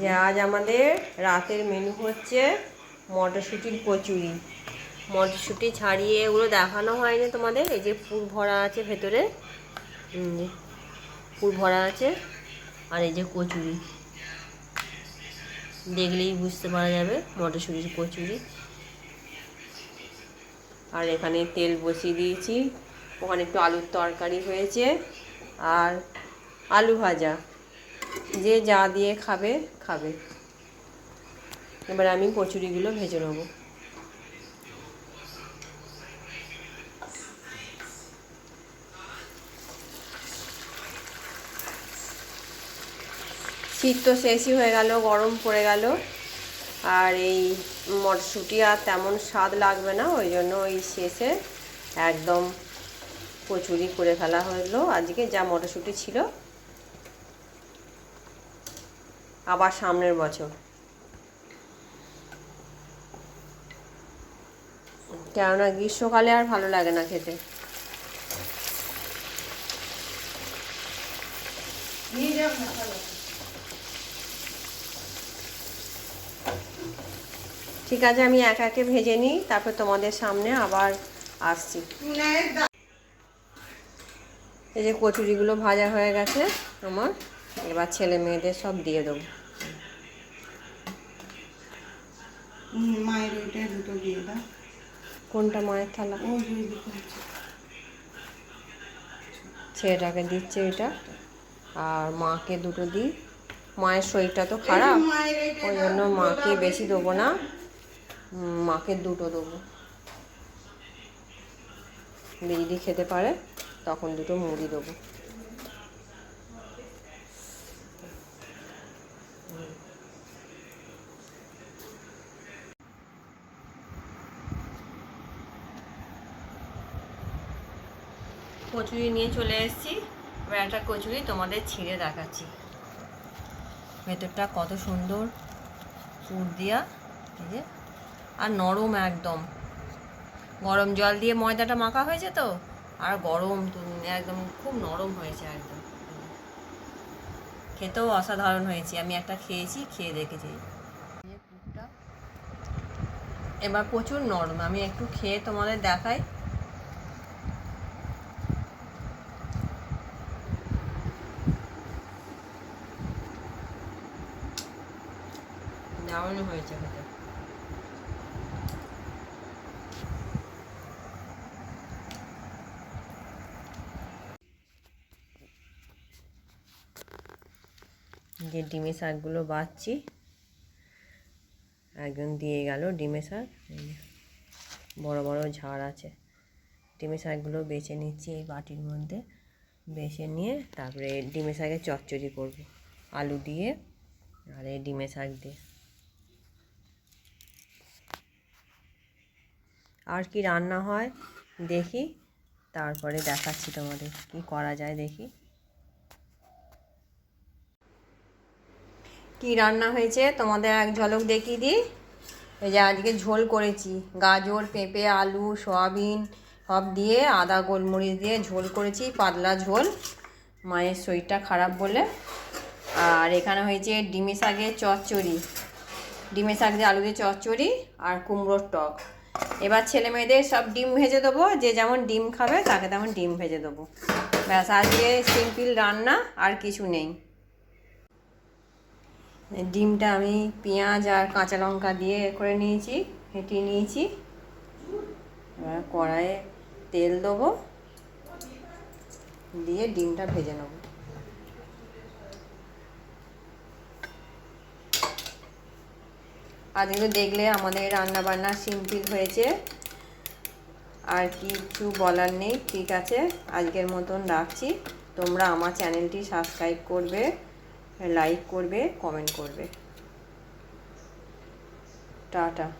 যে আজ আমাদের রাতের মেনু হচ্ছে মটরশুঁটির কচুরি। মটরশুঁটি ছাড়িয়ে এগুলো দেখানো হয়নি তোমাদের? এই যে পুর ভরা আছে ভেতরে। পুর ভরা আছে। আর এই যে কচুরি। দেখলেই বুঝতে পারা যাবে মটরশুঁটির কচুরি। আর এখানে তেল বসিয়ে দিয়েছি। ওখানে একটু আলুর তরকারি হয়েছে। আর আলু ভাজা। যে যা দিয়ে খাবে খাবে। এবার আমি কচুরিগুলো ভেজে নেব। শীত তো শেষই হয়ে গেল, গরম পড়ে গেল। আর এই মটরশুঁটি আর তেমন স্বাদ লাগবে না, ওই জন্য ওই শেষে একদম কচুরি করে ফেলা হলো। আজকে যা মটরশুঁটি ছিল আবার সামনের বছর। কেননা গ্রীষ্মকালে আর ভালো লাগে না খেতে। ঠিক আছে আমি একা একে ভেজে নিই তারপর তোমাদের সামনে আবার আসছি। এই যে কচুরিগুলো ভাজা হয়ে গেছে আমার এবার ছেলে মেয়েদের সব দিয়ে দেবো। মায়ের ওইটা দুটো দিয়ে দাও। কোনটা মায়ের থালা? ওই ছেলেটাকে দিচ্ছে এটা আর মাকে দুটো দিই মায়ের শরীরটা তো খারাপ। ওই জন্য মাকে বেশি দেবো না। মাকে দুটো দেবো। দিদি খেতে পারে তখন দুটো মুড়ি দেবো। কচুরি নিয়ে চলে এসেছি। এবার একটা কচুরি তোমাদের ছিঁড়ে দেখাচ্ছি। ভেতরটা কত সুন্দর পুর দিয়া, এই যে, আর নরম একদম। গরম জল দিয়ে ময়দাটা মাখা হয়েছে তো? আর গরম একদম খুব নরম হয়েছে একদম। খেতেও অসাধারণ হয়েছে। আমি একটা খেয়েছি, খেয়ে দেখেছি। এবার প্রচুর নরম। আমি একটু খেয়ে তোমাদের দেখাই। দারুণ হয়েছে খেতে। যে ডিমের শাকগুলো বাঁচছি একজন দিয়ে গেল ডিমের শাক। বড় বড় ঝাড় আছে। ডিমের শাকগুলো বেছে নিচ্ছি এই বাটির মধ্যে। বেছে নিয়ে তারপরে ডিমের শাকের চচ্চড়ি করব। আলু দিয়ে আর এই ডিমের শাক দিয়ে। আর কি রান্না হয় দেখি, তারপরে দেখাচ্ছি তোমাদের কি করা যায় দেখি। কি রান্না হয়েছে তোমাদের এক ঝলক দেখিয়ে দিই। এই যে আজকে ঝোল করেছি, গাজর, পেঁপে, আলু, সয়াবিন সব দিয়ে আদা, গোলমরিচ দিয়ে ঝোল করেছি, পাতলা ঝোল, মায়ের শরীরটা খারাপ বলে। আর এখানে হয়েছে ডিমে শাকের চচ্চড়ি ডিমে শাক দিয়ে আলু দিয়ে চচ্চড়ি আর কুমড়োর টক। এবার ছেলে মেয়েদের সব ডিম ভেজে দেবো, যে যেমন ডিম খাবে তাকে তেমন ডিম ভেজে দেবো। ব্যাস, আজকে সিম্পল রান্না, আর কিছু নেই। ডিমটা আমি পেঁয়াজ আর কাঁচা লঙ্কা দিয়ে করে নিয়েছি, ফেটিয়ে নিয়েছি। এবার কড়াইয়ে তেল দেবো, দিয়ে ডিমটা ভেজে নেব। আজকে দেখলে আমাদের রান্না বান্না সিম্পল হয়েছে। আর কিছু বলার নেই, ঠিক আছে? আজকের মতন রাখছি। তোমরা আমার চ্যানেলটি সাবস্ক্রাইব করবে, লাইক করবে, কমেন্ট করবে। টাটা।